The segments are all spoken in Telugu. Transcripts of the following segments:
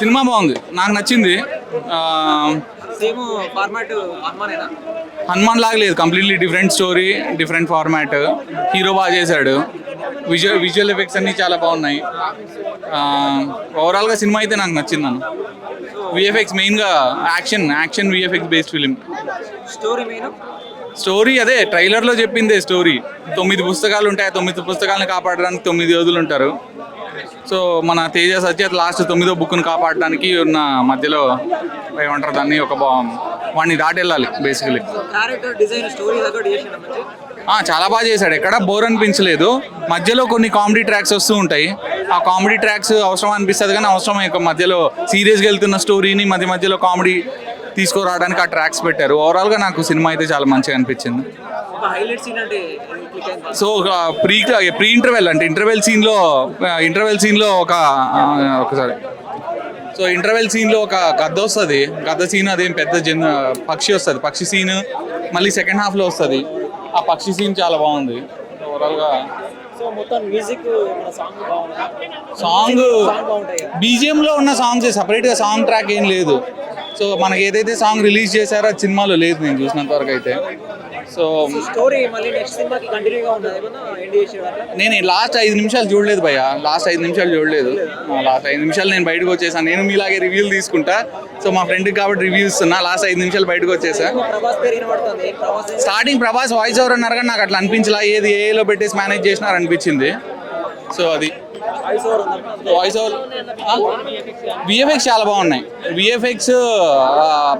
సినిమా బాగుంది. నాకు నచ్చింది. సేమ్ ఫార్మాట్ హనుమాన్ లాగా లేదు. Completely different story different format hero బాగా చేశాడు. విజువల్ విజువల్ ఎఫెక్ట్స్ అన్నీ చాలా బాగున్నాయి. ఓవరాల్గా సినిమా అయితే నాకు నచ్చింది అన్న. విఎఫ్ఎక్స్ మెయిన్గా action action VFX based film story main story అదే ట్రైలర్లో చెప్పిందే స్టోరీ తొమ్మిది పుస్తకాలు ఉంటాయి. తొమ్మిది పుస్తకాలను కాపాడడానికి తొమ్మిది యోధులు ఉంటారు. సో మన తేజ సత్యత్ లాస్ట్ తొమ్మిదో బుక్ను కాపాడడానికి ఉన్న మధ్యలో ఏమంటారు దాన్ని ఒక బా వాడిని దాటి వెళ్ళాలి బేసికలీ చాలా బాగా చేశాడు. ఎక్కడ బోర్ అనిపించలేదు. మధ్యలో కొన్ని కామెడీ ట్రాక్స్ వస్తూ ఉంటాయి. ఆ కామెడీ ట్రాక్స్ అవసరం అనిపిస్తుంది కానీ అవసరం. మధ్యలో సీరియస్గా వెళ్తున్న స్టోరీని మధ్య మధ్యలో కామెడీ తీసుకురావడానికి ఆ ట్రాక్స్ పెట్టారు. ఓవరాల్గా నాకు సినిమా అయితే చాలా మంచిగా అనిపించింది. ఒక హైలైట్ సీన్ అంటే క్లిక్ అయింది? సో ఒక ప్రీ ప్రీ ఇంటర్వెల్ అంటే ఇంటర్వెల్ సీన్లో ఇంటర్వెల్ సీన్లో ఒక ఒకసారి సో ఇంటర్వెల్ సీన్లో ఒక గద్ద వస్తుంది. గద్ద సీన్ అదేం పెద్ద జన్ పక్షి వస్తుంది. పక్షి సీన్ మళ్ళీ సెకండ్ హాఫ్లో వస్తుంది. ఆ పక్షి సీన్ చాలా బాగుంది. ఓవరాల్గా సో మొత్తం మ్యూజిక్ మన సాంగ్ బీజిఎంలో ఉన్న సాంగ్స్ సపరేట్గా సాంగ్ ట్రాక్ ఏం లేదు. సో మనకి ఏదైతే సాంగ్ రిలీజ్ చేశారో అది సినిమాలో లేదు నేను చూసినంత వరకు అయితే. సో స్టోరీ మళ్ళీ నెక్స్ట్ సినిమాకి కంటిన్యూగా నేను లాస్ట్ ఐదు నిమిషాలు చూడలేదు భయ్య. లాస్ట్ ఐదు నిమిషాలు చూడలేదు. లాస్ట్ ఐదు నిమిషాలు నేను బయటకు వచ్చేసాను. నేను మీలాగే రివ్యూలు తీసుకుంటా. సో మా ఫ్రెండ్కి కాబట్టి రివ్యూ ఇస్తున్నా. లాస్ట్ ఐదు నిమిషాలు బయటకు వచ్చేసా. స్టార్టింగ్ ప్రభాస్ వాయిస్ ఓవర్ అన్నారు కానీ నాకు అట్లా అనిపించలా. ఏది ఏలో పెట్టేసి మేనేజ్ చేసినారు అనిపించింది సో అది. వాయిస్ ఓవర్ విఎఫ్ఎక్స్ చాలా బాగున్నాయి. విఎఫ్ఎక్స్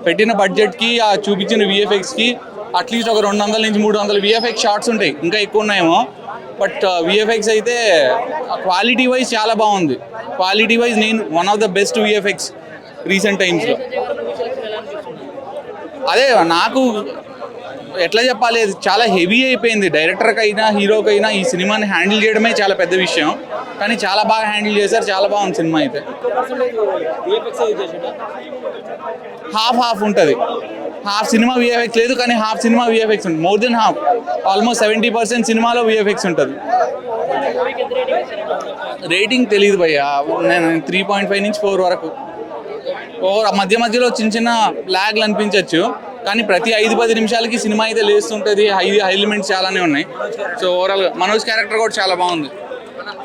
పెట్టిన బడ్జెట్కి ఆ చూపించిన విఎఫ్ఎక్స్కి అట్లీస్ట్ ఒక రెండు వందల నుంచి మూడు వందల విఎఫ్ఎక్స్ షార్ట్స్ ఉంటాయి. ఇంకా ఎక్కువ ఉన్నాయేమో. బట్ విఎఫ్ఎక్స్ అయితే క్వాలిటీ వైజ్ చాలా బాగుంది. క్వాలిటీ వైజ్ నేను one of the best VFX recent టైమ్స్లో అదే నాకు ఎట్లా చెప్పాలి? అది చాలా హెవీ అయిపోయింది. డైరెక్టర్కి అయినా హీరోకి అయినా ఈ సినిమాని హ్యాండిల్ చేయడమే చాలా పెద్ద విషయం. కానీ చాలా బాగా హ్యాండిల్ చేశారు. చాలా బాగుంది సినిమా అయితే. హాఫ్ హాఫ్ ఉంటుంది. హాఫ్ సినిమా విఎఫ్ఎక్స్ లేదు కానీ హాఫ్ సినిమా విఎఫ్ఎక్స్ ఉంటుంది. More than half. Almost seventy percent సినిమాలో విఎఫ్ఎక్స్ ఉంటుంది. రేటింగ్ తెలియదు భయ్య. నేను త్రీ పాయింట్ ఫైవ్ నుంచి ఫోర్ వరకు. ఓవర్ మధ్య మధ్యలో చిన్న చిన్న ల్యాగ్లు అనిపించవచ్చు కానీ ప్రతి ఐదు పది నిమిషాలకి సినిమా అయితే లేస్తుంటుంది. హై హైలిమెంట్స్ చాలానే ఉన్నాయి. సో ఓవరాల్ మనోజ్ క్యారెక్టర్ కూడా చాలా బాగుంది.